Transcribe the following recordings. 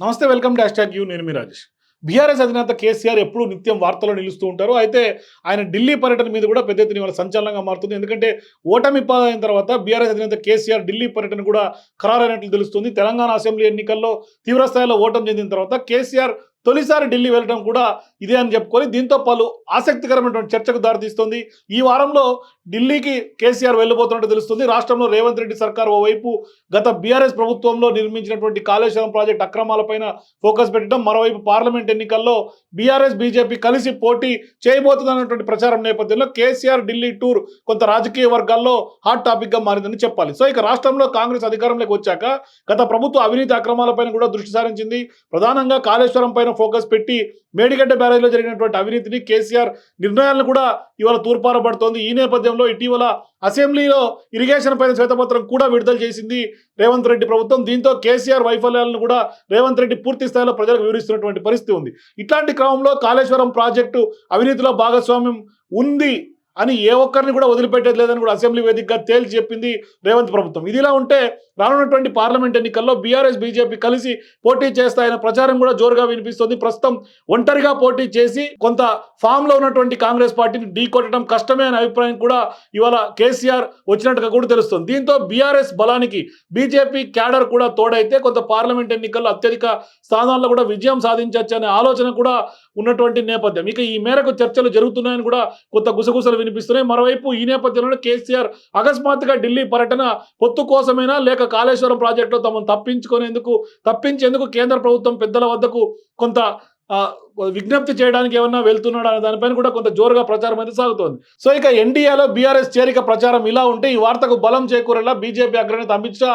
నమస్తే welcome to hash you నేను మీ Rajesh. BRS అధినేత కేసీఆర్ ఎప్పుడూ నిత్యం వార్తల్లో నిలుస్తూ ఉంటారు. అయితే ఆయన ఢిల్లీ పర్యటన మీద కూడా పెద్ద ఎత్తున ఇవాళ సంచలనంగా మారుతుంది. ఎందుకంటే ఓటమి పాలైన తర్వాత బీఆర్ఎస్ అధినేత కేసీఆర్ ఢిల్లీ పర్యటన కూడా ఖరారైనట్లు తెలుస్తుంది. తెలంగాణ అసెంబ్లీ ఎన్నికల్లో తీవ్రస్థాయిలో ఓటమి చెందిన తర్వాత కేసీఆర్ తొలిసారి ఢిల్లీ వెళ్ళడం కూడా ఇదే అని చెప్పుకొని దీంతో పలు ఆసక్తికరమైనటువంటి చర్చకు దారితీస్తుంది. ఈ వారంలో ఢిల్లీకి కేసీఆర్ వెళ్ళిపోతున్నట్టు తెలుస్తుంది. రాష్ట్రంలో రేవంత్ రెడ్డి సర్కార్ ఓవైపు గత బీఆర్ఎస్ ప్రభుత్వంలో నిర్మించినటువంటి కాళేశ్వరం ప్రాజెక్ట్ అక్రమాలపైన ఫోకస్ పెట్టడం మరోవైపు పార్లమెంట్ ఎన్నికల్లో బీఆర్ఎస్ బీజేపీ కలిసి పోటీ చేయబోతుందన్నటువంటి ప్రచారం నేపథ్యంలో కేసీఆర్ ఢిల్లీ టూర్ కొంత రాజకీయ వర్గాల్లో హాట్ టాపిక్గా మారిందని చెప్పాలి. సో ఇక రాష్ట్రంలో కాంగ్రెస్ అధికారంలోకి వచ్చాక గత ప్రభుత్వ అవినీతి అక్రమాలపైన కూడా దృష్టి సారించింది. ప్రధానంగా కాళేశ్వరం పైన ఫోకస్ పెట్టి మేడిగడ్డ బ్యారేజ్లో జరిగినటువంటి అవినీతిని కేసీఆర్ నిర్ణయాలను కూడా ఇవాళ తూర్పారబడుతోంది. ఈ నేపథ్యంలో ఇటీవల అసెంబ్లీలో ఇరిగేషన్ పైన శ్వేతపత్రం కూడా విడుదల చేసింది రేవంత్ రెడ్డి ప్రభుత్వం. దీంతో కేసీఆర్ వైఫల్యాలను కూడా రేవంత్ రెడ్డి పూర్తి స్థాయిలో ప్రజలకు వివరిస్తున్నటువంటి పరిస్థితి ఉంది. ఇట్లాంటి క్రమంలో కాళేశ్వరం ప్రాజెక్టు అవినీతిలో భాగస్వామ్యం ఉంది అని ఏ ఒక్కరిని కూడా వదిలిపెట్టేది లేదని కూడా అసెంబ్లీ వేదికగా తేల్చి చెప్పింది రేవంత్ ప్రభుత్వం. ఇదిలా ఉంటే రానున్నటువంటి పార్లమెంట్ ఎన్నికల్లో బీఆర్ఎస్ బీజేపీ కలిసి పోటీ చేస్తాయన్న ప్రచారం కూడా జోరుగా వినిపిస్తుంది. ప్రస్తుతం ఒంటరిగా పోటీ చేసి కొంత ఫామ్లో ఉన్నటువంటి కాంగ్రెస్ పార్టీని ఢీ కొట్టడం కష్టమే అనే అభిప్రాయం కూడా ఇవాళ కేసీఆర్ వచ్చినట్టుగా కూడా తెలుస్తుంది. దీంతో బీఆర్ఎస్ బలానికి బీజేపీ క్యాడర్ కూడా తోడైతే కొంత పార్లమెంట్ ఎన్నికల్లో అత్యధిక స్థానాల్లో కూడా విజయం సాధించవచ్చు అనే ఆలోచన కూడా ఉన్నటువంటి నేపథ్యం. ఇక ఈ మేరకు చర్చలు జరుగుతున్నాయని కూడా కొంత గుసగుసలు వినిపిస్తున్నాయి. మరోవైపు ఈ నేపథ్యంలో కేసీఆర్ అకస్మాత్తుగా ఢిల్లీ పర్యటన పొత్తు కోసమైనా లేక కాళేశ్వరం ప్రాజెక్టులో తమను తప్పించుకునేందుకు తప్పించేందుకు కేంద్ర ప్రభుత్వం పెద్దల వద్దకు కొంత విజ్ఞప్తి చేయడానికి ఏమన్నా వెళ్తున్నాడు అనే దానిపైన కూడా కొంత జోరుగా ప్రచారం అయితే సాగుతోంది. సో ఇక ఎన్డీఏలో బీఆర్ఎస్ చేరిక ప్రచారం ఇలా ఉంటే ఈ వార్తకు బలం చేకూరేలా బీజేపీ అగ్రనేత అమిత్ షా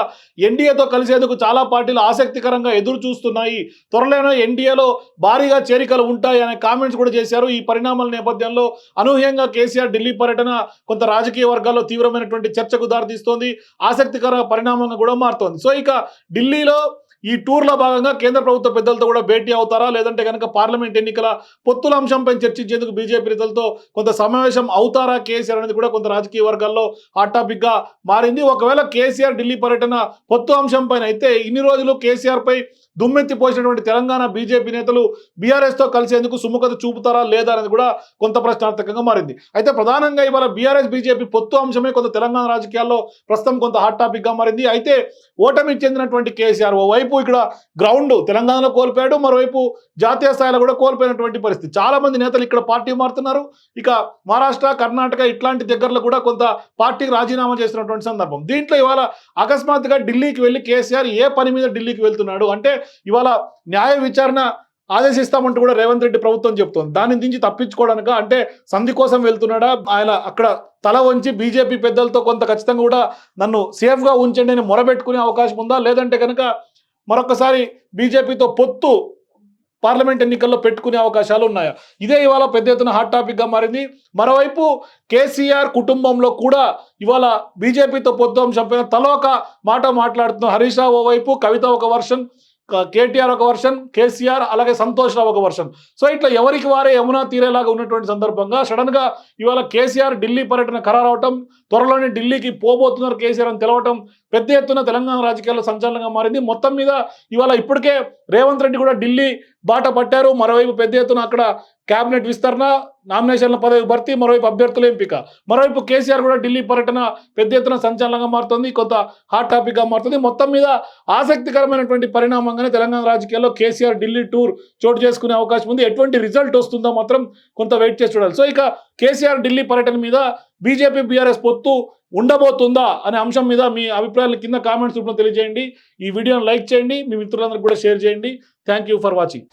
ఎన్డీఏతో కలిసేందుకు చాలా పార్టీలు ఆసక్తికరంగా ఎదురు చూస్తున్నాయి. త్వరలోనే ఎన్డీఏలో భారీగా చేరికలు ఉంటాయి అనే కామెంట్స్ కూడా చేశారు. ఈ పరిణామాల నేపథ్యంలో అనూహ్యంగా కేసీఆర్ ఢిల్లీ పర్యటన కొంత రాజకీయ వర్గాల్లో తీవ్రమైనటువంటి చర్చకు దారితీస్తోంది. ఆసక్తికర పరిణామంగా కూడా మారుతోంది. సో ఇక ఢిల్లీలో ఈ టూర్లో భాగంగా కేంద్ర ప్రభుత్వ పెద్దలతో కూడా భేటీ అవుతారా? లేదంటే కనుక పార్లమెంట్ ఎన్నికల పొత్తుల అంశంపై చర్చించేందుకు బీజేపీ నేతలతో కొంత సమావేశం అవుతారా కేసీఆర్ అనేది కూడా కొంత రాజకీయ వర్గాల్లో హాట్ టాపిక్గా మారింది. ఒకవేళ కేసీఆర్ ఢిల్లీ పర్యటన పొత్తు అంశం పైన అయితే ఇన్ని రోజులు కేసీఆర్ పై దుమ్మెత్తి పోసినటువంటి తెలంగాణ బీజేపీ నేతలు బీఆర్ఎస్తో కలిసేందుకు సుముఖత చూపుతారా లేదా అనేది కూడా కొంత ప్రశ్నార్థకంగా మారింది. అయితే ప్రధానంగా ఇవాళ బీఆర్ఎస్ బీజేపీ పొత్తు అంశమే కొంత తెలంగాణ రాజకీయాల్లో ప్రస్తుతం కొంత హాట్ టాపిక్గా మారింది. అయితే ఓటమి చెందినటువంటి కేసీఆర్ ఓవైపు ఇక్కడ గ్రౌండ్ తెలంగాణలో కోల్పోయాడు మరోవైపు జాతీయ స్థాయిలో కూడా కోల్పోయినటువంటి పరిస్థితి. చాలా మంది నేతలు ఇక్కడ పార్టీ మారుతున్నారు. ఇక మహారాష్ట్ర కర్ణాటక ఇట్లాంటి దగ్గరలో కూడా కొంత పార్టీకి రాజీనామా చేసినటువంటి సందర్భం. దీంట్లో ఇవాళ అకస్మాత్తుగా ఢిల్లీకి వెళ్ళి కేసీఆర్ ఏ పని మీద ఢిల్లీకి వెళ్తున్నాడు? అంటే ఇవాళ న్యాయ విచారణ ఆదేశిస్తామంటూ కూడా రేవంత్ రెడ్డి ప్రభుత్వం చెప్తోంది. దాని నుంచి తప్పించుకోవడానిక? అంటే సంధి కోసం వెళ్తున్నాడా? ఆయన అక్కడ తల వంచి బీజేపీ పెద్దలతో కొంత ఖచ్చితంగా కూడా నన్ను సేఫ్గా ఉంచండి అని మొరబెట్టుకునే అవకాశం ఉందా? లేదంటే కనుక మరొకసారి బీజేపీతో పొత్తు పార్లమెంట్ ఎన్నికల్లో పెట్టుకునే అవకాశాలు ఉన్నాయా? ఇదే ఇవాళ పెద్ద ఎత్తున హాట్ టాపిక్గా మారింది. మరోవైపు కేసీఆర్ కుటుంబంలో కూడా ఇవాళ బీజేపీతో పొత్తు అంశంపైన తల ఒక మాట మాట్లాడుతున్న హరీష్ ఓవైపు కవిత ఒక వర్షన్ కేటీఆర్ ఒక వర్షన్ కేసీఆర్ అలాగే సంతోష్ రావు ఒక వర్షన్. సో ఇట్లా ఎవరికి వారే యమునా తీరేలాగా ఉన్నటువంటి సందర్భంగా సడన్గా ఇవాళ కేసీఆర్ ఢిల్లీ పర్యటన ఖరారవటం త్వరలోనే ఢిల్లీకి పోబోతున్నారు కేసీఆర్ అని తెలవటం పెద్ద ఎత్తున తెలంగాణ రాజకీయాల్లో సంచలనంగా మారింది. మొత్తం మీద ఇవాళ ఇప్పటికే రేవంత్ రెడ్డి కూడా ఢిల్లీ బాట పట్టారు. మరోవైపు పెద్ద ఎత్తున అక్కడ కేబినెట్ విస్తరణ నామినేషన్ల పదవి భర్తీ మరోవైపు అభ్యర్థుల ఎంపిక. మరోవైపు కేసీఆర్ కూడా ఢిల్లీ పర్యటన పెద్ద ఎత్తున సంచలనంగా మారుతుంది కొంత హాట్ టాపిక్గా మారుతుంది. మొత్తం మీద ఆసక్తికరమైనటువంటి పరిణామంగానే తెలంగాణ రాజకీయాల్లో కేసీఆర్ ఢిల్లీ టూర్ చోటు చేసుకునే అవకాశం ఉంది. ఎటువంటి రిజల్ట్ వస్తుందో మాత్రం కొంత వెయిట్ చేసి చూడాలి. సో ఇక కేసీఆర్ ఢిల్లీ పర్యటన మీద బీజేపీ బీఆర్ఎస్ పొత్తు ఉండబోతుందా అనే అంశం మీద మీ అభిప్రాయాలు కింద కామెంట్స్ రూపంలో తెలియజేయండి. ఈ వీడియోని లైక్ చేయండి. మీ మిత్రులందరికీ కూడా షేర్ చేయండి. Thank you for watching.